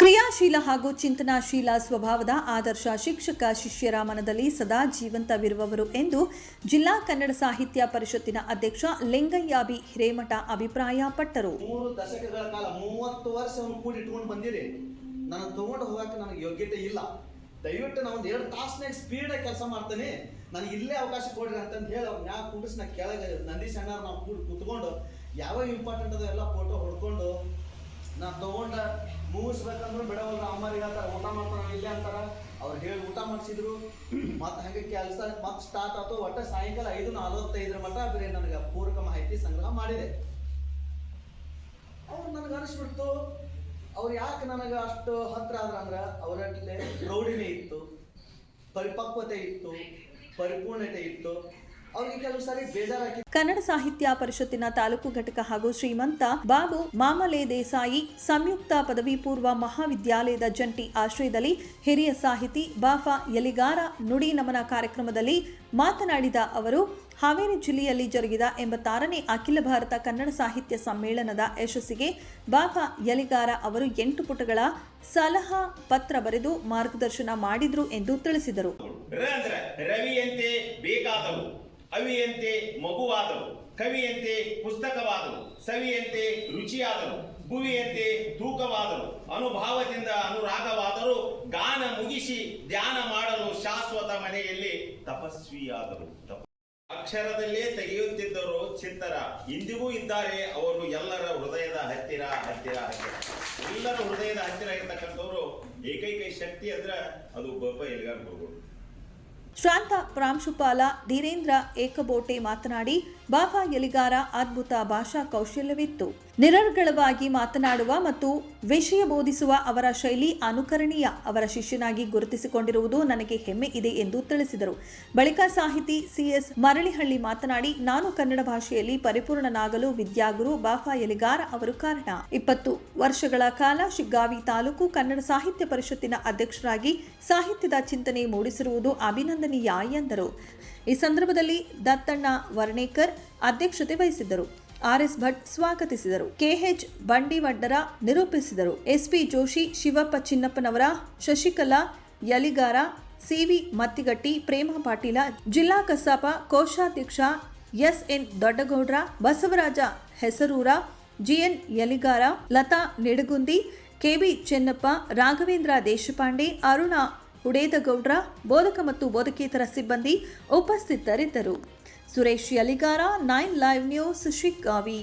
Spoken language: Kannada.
ಕ್ರಿಯಾಶೀಲ ಹಾಗೂ ಚಿಂತನಾಶೀಲ ಸ್ವಭಾವದ ಆದರ್ಶ ಶಿಕ್ಷಕ ಶಿಷ್ಯರ ಮನದಲ್ಲಿ ಸದಾ ಜೀವಂತವಿರುವವರು ಎಂದು ಜಿಲ್ಲಾ ಕನ್ನಡ ಸಾಹಿತ್ಯ ಪರಿಷತ್ತಿನ ಅಧ್ಯಕ್ಷ ಲಿಂಗಯ್ಯಾಬಿ ಹಿರೇಮಠ ಅಭಿಪ್ರಾಯಪಟ್ಟರು ಮೂರು ದಶಕಗಳ ಕಾಲ ಮೂವತ್ತು ವರ್ಷವನ್ನು ಕೂಡಿ ಕೂಡಿಟ್ಕೊಂಡು ಬಂದಿರಿ ನಾನು ತಗೊಂಡು ಹೋಗಕ್ಕೆ ನನಗೆ ಯೋಗ್ಯತೆ ಇಲ್ಲ. ದಯವಿಟ್ಟು ನಾನು ಒಂದು ಎರಡು ತಾಸ್ನಾಗ ಸ್ಪೀಡಾಗಿ ಕೆಲಸ ಮಾಡ್ತೇನೆ. ನನಗೆ ಇಲ್ಲೇ ಅವಕಾಶ ಕೊಡ್ರಿ ಅಂತಂದು ಹೇಳಿ ಅವ್ರು ಯಾವ ಕೂಡಿಸ್ ನಾ ಕೆಳಗೆ ನಂದಿ ಸಣ್ಣ ನಾವು ಕೂಡಿ ಕುತ್ಕೊಂಡು ಯಾವ ಇಂಪಾರ್ಟೆಂಟ್ ಅದ ಎಲ್ಲ ಫೋಟೋ ಹೊಡ್ಕೊಂಡು ನಾನು ತಗೊಂಡ ಮುಗಿಸ್ಬೇಕಂದ್ರೆ ಬಿಡವಲ್ಲ ಅಮ್ಮರಿಗೆ ಹೇಳ್ತಾರೆ ಊಟ ಮಾಡ್ತಾರ ಇಲ್ಲೇ ಅಂತಾರ. ಅವ್ರು ಹೇಳಿ ಊಟ ಮಾಡಿಸಿದ್ರು. ಮತ್ತೆ ಹಾಗೆ ಕೆಲಸ ಮತ್ತೆ ಸ್ಟಾರ್ಟ್ ಆಯ್ತು ಒಟ್ಟು ಸಾಯಂಕಾಲ ಐದು ನಲವತ್ತೈದರ ಮಟ್ಟ ಬೇರೆ ನನಗೆ ಪೂರಕ ಮಾಹಿತಿ ಸಂಗ್ರಹ ಮಾಡಿದೆ. ಅವ್ರು ನನಗೆ ಅನಿಸ್ಬಿಡ್ತು ಅವ್ರು ಯಾಕೆ ನನಗೆ ಅಷ್ಟು ಹತ್ರ ಆದ್ರ ಅಂದ್ರೆ ಅವರಲ್ಲಿ ಪ್ರೌಢಿಮೆ ಇತ್ತು, ಪರಿಪಕ್ವತೆ ಇತ್ತು, ಪರಿಪೂರ್ಣತೆ ಇತ್ತು. ಕನ್ನಡ ಸಾಹಿತ್ಯ ಪರಿಷತ್ತಿನ ತಾಲೂಕು ಘಟಕ ಹಾಗೂ ಶ್ರೀಮಂತ ಬಾಬು ಮಾಮಲೆ ದೇಸಾಯಿ ಸಂಯುಕ್ತ ಪದವಿ ಪೂರ್ವ ಮಹಾವಿದ್ಯಾಲಯದ ಜಂಟಿ ಆಶ್ರಯದಲ್ಲಿ ಹಿರಿಯ ಸಾಹಿತಿ ಬಾಫಾ ಯಲಿಗಾರ ನುಡಿ ನಮನ ಕಾರ್ಯಕ್ರಮದಲ್ಲಿ ಮಾತನಾಡಿದ ಅವರು ಹಾವೇರಿ ಜಿಲ್ಲೆಯಲ್ಲಿ ಜರುಗಿದ ಎಂಬತ್ತಾರನೇ ಅಖಿಲ ಭಾರತ ಕನ್ನಡ ಸಾಹಿತ್ಯ ಸಮ್ಮೇಳನದ ಯಶಸ್ಸಿಗೆ ಬಾಫಾ ಯಲಿಗಾರ ಅವರು ಎಂಟು ಪುಟಗಳ ಸಲಹಾ ಪತ್ರ ಬರೆದು ಮಾರ್ಗದರ್ಶನ ಮಾಡಿದ್ರು ಎಂದು ತಿಳಿಸಿದರು. ಅವಿಯಂತೆ ಮಗುವಾದವು ಕವಿಯಂತೆ ಪುಸ್ತಕವಾದವು ಸವಿಯಂತೆ ರುಚಿಯಾದವು ಭುವಿಯಂತೆ ತೂಕವಾದವು ಅನುಭಾವದಿಂದ ಅನುರಾಗವಾದರೂ ಗಾನ ಮುಗಿಸಿ ಧ್ಯಾನ ಮಾಡಲು ಶಾಶ್ವತ ಮನೆಯಲ್ಲಿ ತಪಸ್ವಿಯಾದರು. ತಪ- ಅಕ್ಷರದಲ್ಲೇ ತೆಗೆಯುತ್ತಿದ್ದರು ಚಿತ್ತರ ಇಂದಿಗೂ ಇದ್ದಾರೆ ಅವರು ಎಲ್ಲರ ಹೃದಯದ ಹತ್ತಿರ ಹತ್ತಿರ ಹತ್ತಿರ. ಎಲ್ಲರ ಹೃದಯದ ಹತ್ತಿರ ಇರ್ತಕ್ಕಂಥವ್ರು ಏಕೈಕ ಶಕ್ತಿ ಅಂದ್ರೆ ಅದು ಬಪ್ಪ ಎಲ್ಗಾರ್ ಶ್ರಾಂತ ಪ್ರಾಂಶುಪಾಲ ಧೀರೇಂದ್ರ ಏಕಬೋಟೆ ಮಾತನಾಡಿ ಬಾಬಾ ಎಲಿಗಾರ ಅದ್ಭುತ ಭಾಷಾ ಕೌಶಲ್ಯವಿತ್ತು. ನಿರರ್ಗಳವಾಗಿ ಮಾತನಾಡುವ ಮತ್ತು ವಿಷಯ ಬೋಧಿಸುವ ಅವರ ಶೈಲಿ ಅನುಕರಣೀಯ ಅವರ ಶಿಷ್ಯನಾಗಿ ಗುರುತಿಸಿಕೊಂಡಿರುವುದು ನನಗೆ ಹೆಮ್ಮೆ ಇದೆ ಎಂದು ತಿಳಿಸಿದರು. ಬಳಿಕ ಸಾಹಿತಿ ಸಿಎಸ್ ಮರಳಿಹಳ್ಳಿ ಮಾತನಾಡಿ, ನಾನು ಕನ್ನಡ ಭಾಷೆಯಲ್ಲಿ ಪರಿಪೂರ್ಣನಾಗಲು ವಿದ್ಯಾಗುರು ಬಾಫಾ ಎಲಿಗಾರ ಅವರು ಕಾರಣ. ಇಪ್ಪತ್ತು ವರ್ಷಗಳ ಕಾಲ ಶಿಗ್ಗಾವಿ ತಾಲೂಕು ಕನ್ನಡ ಸಾಹಿತ್ಯ ಪರಿಷತ್ತಿನ ಅಧ್ಯಕ್ಷರಾಗಿ ಸಾಹಿತ್ಯದ ಚಿಂತನೆ ಮೂಡಿಸಿರುವುದು ಅಭಿನಂದನೀಯ ಎಂದರು. ಈ ಸಂದರ್ಭದಲ್ಲಿ ದತ್ತಣ್ಣ ವರ್ಣೇಕರ್ ಅಧ್ಯಕ್ಷತೆ ವಹಿಸಿದ್ದರು. ಆರ್ಎಸ್ ಭಟ್ ಸ್ವಾಗತಿಸಿದರು. ಕೆಎಚ್ ಬಂಡಿವಡ್ಡರ ನಿರೂಪಿಸಿದರು. ಎಸ್ಪಿ ಜೋಶಿ, ಶಿವಪ್ಪ ಚಿನ್ನಪ್ಪನವರ, ಶಶಿಕಲಾ, ಯಲಿಗಾರ, ಸಿವಿ ಮತ್ತಿಗಟ್ಟಿ, ಪ್ರೇಮ ಪಾಟೀಲ, ಜಿಲ್ಲಾ ಕಸಾಪ, ಕೋಶಾಧ್ಯಕ್ಷ SN Doddagoudra, Basavaraja Hesarura, GN Yaligara, Lata Nidagundi, KB Chennappa, Raghavendra Deshpande, Aruna Hudedagoudra ಬೋಧಕ ಮತ್ತು ಬೋಧಕೇತರ ಸಿಬ್ಬಂದಿ ಉಪಸ್ಥಿತರಿದ್ದರು. Suresh Yaligara nine live news Shiggavi